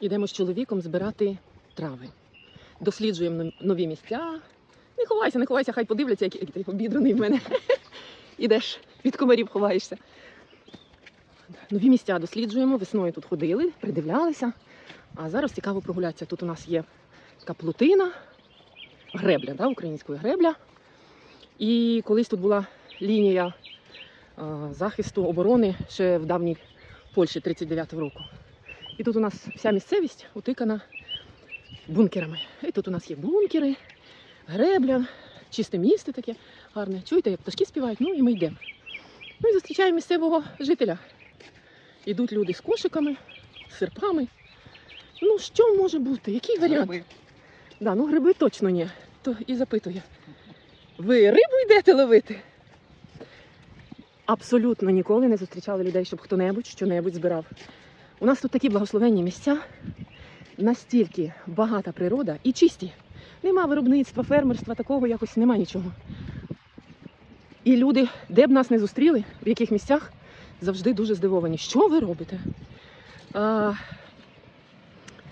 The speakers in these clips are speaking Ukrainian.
Йдемо з чоловіком збирати трави. Досліджуємо нові місця. Не ховайся, не ховайся, хай подивляться, який ти обідраний в мене. Ідеш, від комарів ховаєшся. Нові місця досліджуємо. Весною тут ходили, придивлялися. А зараз цікаво прогулятися. Тут у нас є така плотина, гребля, да, українською гребля. І колись тут була лінія захисту оборони ще в давній Польщі 39-го року. І тут у нас вся місцевість утикана бункерами. І тут у нас є бункери, гребля, чисте місце таке гарне. Чуєте, як пташки співають? Ну і ми йдемо. Ну і зустрічаємо місцевого жителя. Ідуть люди з кошиками, з серпами. Ну, що може бути? Який варіант? Гриби. Да, ну гриби точно ні. То і запитує. Ви рибу йдете ловити? Абсолютно ніколи не зустрічали людей, щоб хто-небудь що-небудь збирав. У нас тут такі благословенні місця, настільки багата природа і чисті. Нема виробництва, фермерства, такого якось нема нічого. І люди, де б нас не зустріли, в яких місцях, завжди дуже здивовані. Що ви робите? А,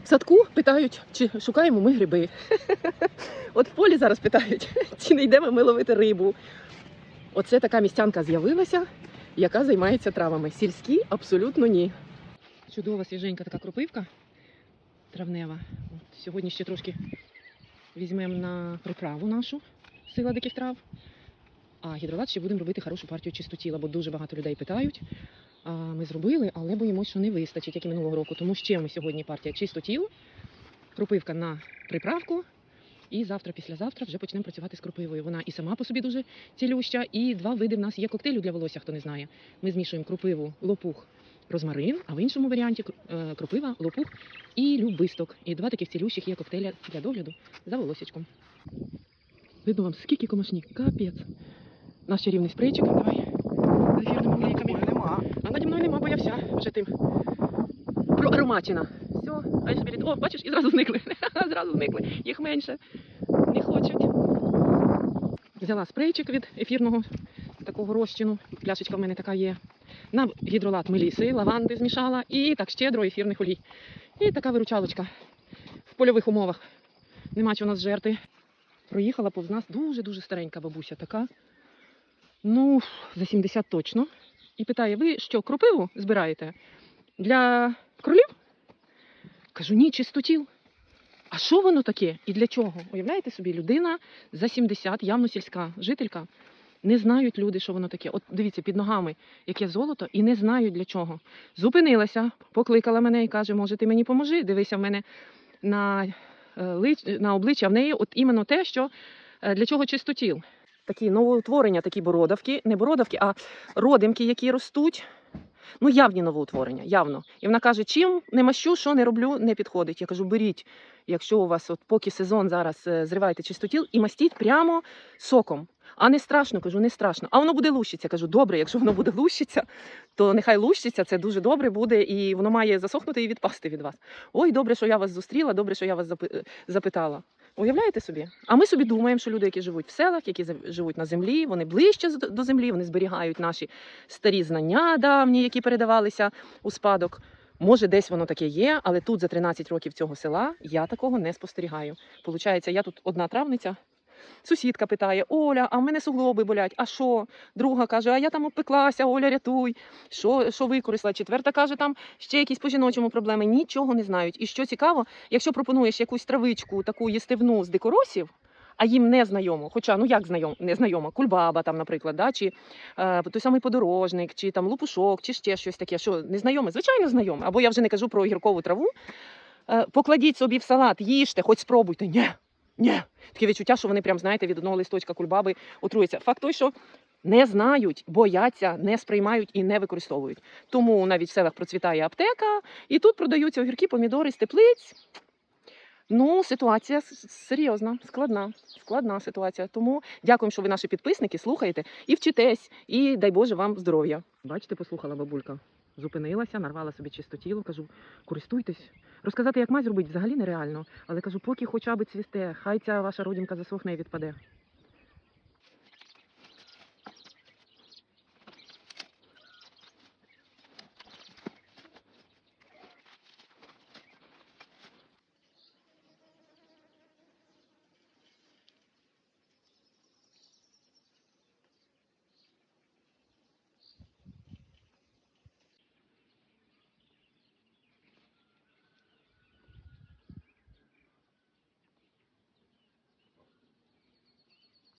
в садку питають, чи шукаємо ми гриби. От в полі зараз питають, чи не йдемо ми ловити рибу. Оце така містянка з'явилася, яка займається травами. Сільські абсолютно ні. Чудова свіженька така кропивка травнева. От, сьогодні ще трошки візьмемо на приправу нашу сила диких трав. А гідролат ще будемо робити хорошу партію чистотіла, бо дуже багато людей питають. А ми зробили, але боїмося, що не вистачить, як і минулого року. Тому ще ми сьогодні партія чистотіл, кропивка на приправку. І завтра, післязавтра вже почнемо працювати з кропивою. Вона і сама по собі дуже цілюща. І два види в нас є коктейлю для волосся, хто не знає. Ми змішуємо кропиву, лопух, розмарин, а в іншому варіанті е, кропива, лопух і любисток. І два таких цілющих є коктейля для догляду за волосячком. Видно вам, скільки комашні, капець. Наш чарівний спрейчик, давай. З ефірними нема. А наді мною нема, бо я вся вже тим. Про ароматіна. Все, а я собі літ- О, бачиш, і зразу зникли. зразу зникли. Їх менше. Не хочуть. Взяла спрейчик від ефірного такого розчину. Пляшечка в мене така є. На гідролат меліси, лаванди змішала і так щедро ефірних олій. І така виручалочка в польових умовах. Нема чого нас жерти. Проїхала повз нас дуже-дуже старенька бабуся така. Ну, за 70 точно. І питає: ви що, кропиву збираєте? Для кролів? Кажу, ні, чистотіл. А що воно таке? І для чого? Уявляєте собі, людина за 70, явно сільська жителька. Не знають люди, що воно таке. От дивіться, під ногами яке золото, і не знають для чого. Зупинилася, покликала мене і каже, може, ти мені поможи. Дивися в мене на, е, на обличчя в неї от іменно те, що е, для чого чистотіл. Такі новоутворення, такі бородавки, не бородавки, а родимки, які ростуть. Ну, явні новоутворення, явно. І вона каже, чим не мащу, що не роблю, не підходить. Я кажу, беріть, якщо у вас, от поки сезон зараз е, зривайте чистотіл і мастіть прямо соком. А не страшно, кажу, не страшно. А воно буде лущиться. Кажу, добре, якщо воно буде лущиться, то нехай лущиться, це дуже добре буде, і воно має засохнути і відпасти від вас. Ой, добре, що я вас зустріла, добре, що я вас запи- запитала. Уявляєте собі? А ми собі думаємо, що люди, які живуть в селах, які живуть на землі, вони ближче до землі, вони зберігають наші старі знання давні, які передавалися у спадок. Може, десь воно таке є, але тут за 13 років цього села я такого не спостерігаю. Получається, я тут одна травниця. Сусідка питає: Оля, а в мене суглоби болять. А що? Друга каже, а я там обпеклася, Оля, рятуй. Що, що використала? Четверта каже, там ще якісь по жіночому проблеми. Нічого не знають. І що цікаво, якщо пропонуєш якусь травичку, таку їстивну з дикоросів, а їм не знайомо, хоча ну як знайом, не знайома, кульбаба там, наприклад, да, чи е, той самий подорожник, чи там лупушок, чи ще щось таке, що незнайоме, звичайно, знайоме. Або я вже не кажу про огіркову траву. Е, покладіть собі в салат, їжте, хоч спробуйте. Ні, ні. Таке відчуття, що вони прям, знаєте, від одного листочка кульбаби отруються. Факт той, що не знають, бояться, не сприймають і не використовують. Тому навіть в селах процвітає аптека, і тут продаються огірки, помідори з теплиць. Ну, ситуація серйозна, складна, складна ситуація. Тому дякуємо, що ви наші підписники слухаєте і вчитесь, і дай Боже вам здоров'я. Бачите, послухала бабулька. Зупинилася, нарвала собі чисто тіло, кажу, користуйтесь. Розказати, як мазь робить, взагалі нереально. Але кажу, поки хоча б цвісте, хай ця ваша родинка засохне і відпаде.